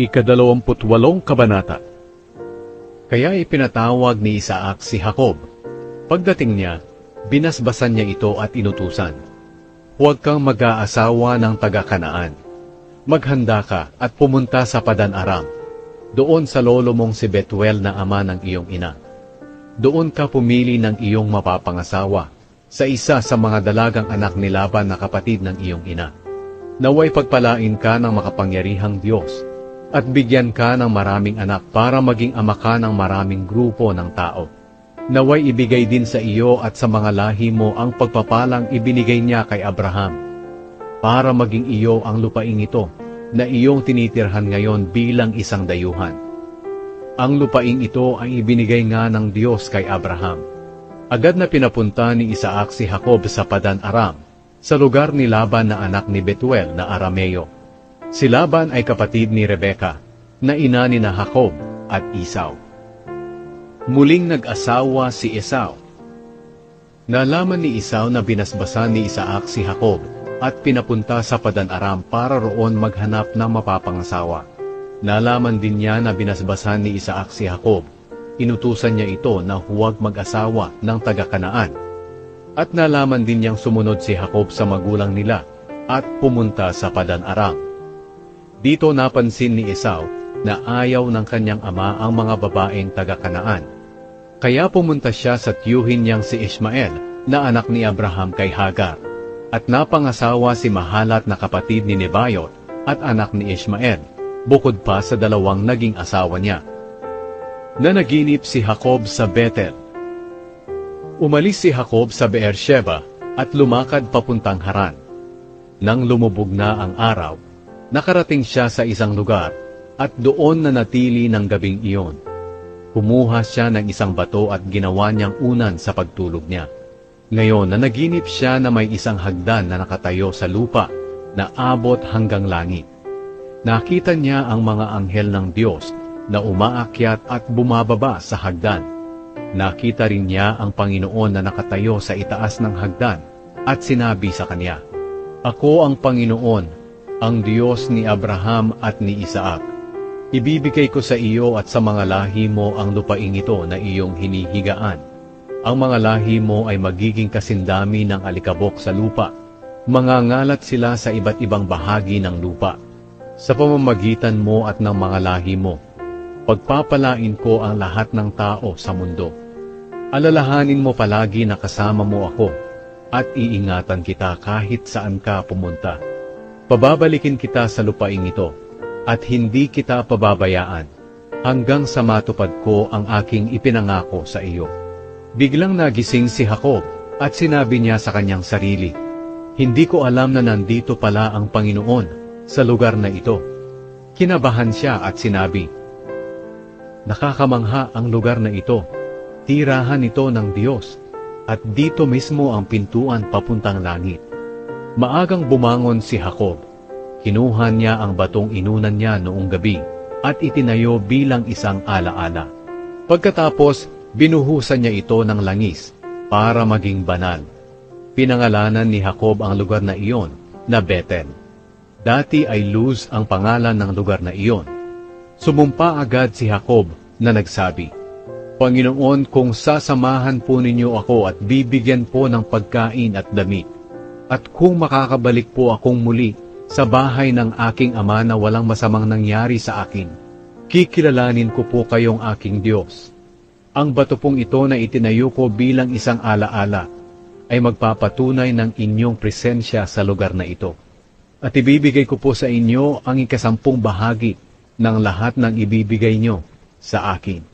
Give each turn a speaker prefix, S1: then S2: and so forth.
S1: Ikadalawamputwalong Kabanata Kaya ipinatawag ni Isaac si Jacob. Pagdating niya, binasbasan niya ito at inutusan. Huwag kang mag-aasawa ng taga-kanaan. Maghanda ka at pumunta sa Padan Aram. Doon sa lolo mong si Betuel na ama ng iyong ina. Doon ka pumili ng iyong mapapangasawa sa isa sa mga dalagang anak ni Laban na kapatid ng iyong ina. Naway pagpalain ka ng makapangyarihang Diyos at bigyan ka ng maraming anak para maging ama ka ng maraming grupo ng tao. Naway ibigay din sa iyo at sa mga lahi mo ang pagpapalang ibinigay niya kay Abraham para maging iyo ang lupaing ito na iyong tinitirhan ngayon bilang isang dayuhan. Ang lupaing ito ay ibinigay nga ng Diyos kay Abraham. Agad na pinapunta ni Isaac si Jacob sa Padan Aram, sa lugar ni Laban na anak ni Betuel na Arameo. Si Laban ay kapatid ni Rebeka, na ina ni na Jacob at Isaw. Muling nag-asawa si Esau. Nalaman ni Isaw na binasbasan ni Isaac si Jacob at pinapunta sa Padan Aram para roon maghanap ng mapapangasawa. Nalaman din niya na binasbasan ni Isaac si Jacob. Inutusan niya ito na huwag mag-asawa ng taga-kanaan. At nalaman din niyang sumunod si Jacob sa magulang nila at pumunta sa Padan Aram. Dito napansin ni Esau na ayaw ng kanyang ama ang mga babaeng taga-kanaan. Kaya pumunta siya sa tiyuhin niyang si Ishmael na anak ni Abraham kay Hagar at napangasawa si Mahalat na kapatid ni Nebayot at anak ni Ishmael, bukod pa sa dalawang naging asawa niya. Nanaginip si Jacob sa Bethel. Umalis si Jacob sa Beersheba at lumakad papuntang Haran. Nang lumubog na ang araw, nakarating siya sa isang lugar at doon na natili ng gabing iyon. Kumuha siya ng isang bato at ginawa niyang unan sa pagtulog niya. Ngayon na naginip siya na may isang hagdan na nakatayo sa lupa na abot hanggang langit. Nakita niya ang mga anghel ng Diyos na umaakyat at bumababa sa hagdan. Nakita rin niya ang Panginoon na nakatayo sa itaas ng hagdan at sinabi sa kanya, Ako ang Panginoon, ang Diyos ni Abraham at ni Isaac. Ibibigay ko sa iyo at sa mga lahi mo ang lupaing ito na iyong hinihigaan. Ang mga lahi mo ay magiging kasindami ng alikabok sa lupa. Mangangalat sila sa iba't ibang bahagi ng lupa. Sa pamamagitan mo at ng mga lahi mo, pagpapalain ko ang lahat ng tao sa mundo. Alalahanin mo palagi na kasama mo ako at iingatan kita kahit saan ka pumunta. Pababalikin kita sa lupaing ito at hindi kita pababayaan hanggang sa matupad ko ang aking ipinangako sa iyo. Biglang nagising si Jacob at sinabi niya sa kanyang sarili, Hindi ko alam na nandito pala ang Panginoon sa lugar na ito. Kinabahan siya at sinabi, Nakakamangha ang lugar na ito, tirahan ito ng Diyos, at dito mismo ang pintuan papuntang langit. Maagang bumangon si Jacob Kinuha niya ang batong inunan niya noong gabi at itinayo bilang isang alaala. Pagkatapos, binuhusan niya ito ng langis para maging banal. Pinangalanan ni Jacob ang lugar na iyon na Bethel. Dati ay Luz ang pangalan ng lugar na iyon. Sumumpa agad si Jacob na nagsabi, Panginoon, kung sasamahan po ninyo ako at bibigyan po ng pagkain at damit, at kung makakabalik po akong muli sa bahay ng aking ama na walang masamang nangyari sa akin. Kikilalanin ko po kayong aking Diyos. Ang bato pong ito na itinayo ko bilang isang alaala ay magpapatunay ng inyong presensya sa lugar na ito. At ibibigay ko po sa inyo ang ikasampung bahagi ng lahat ng ibibigay nyo sa akin.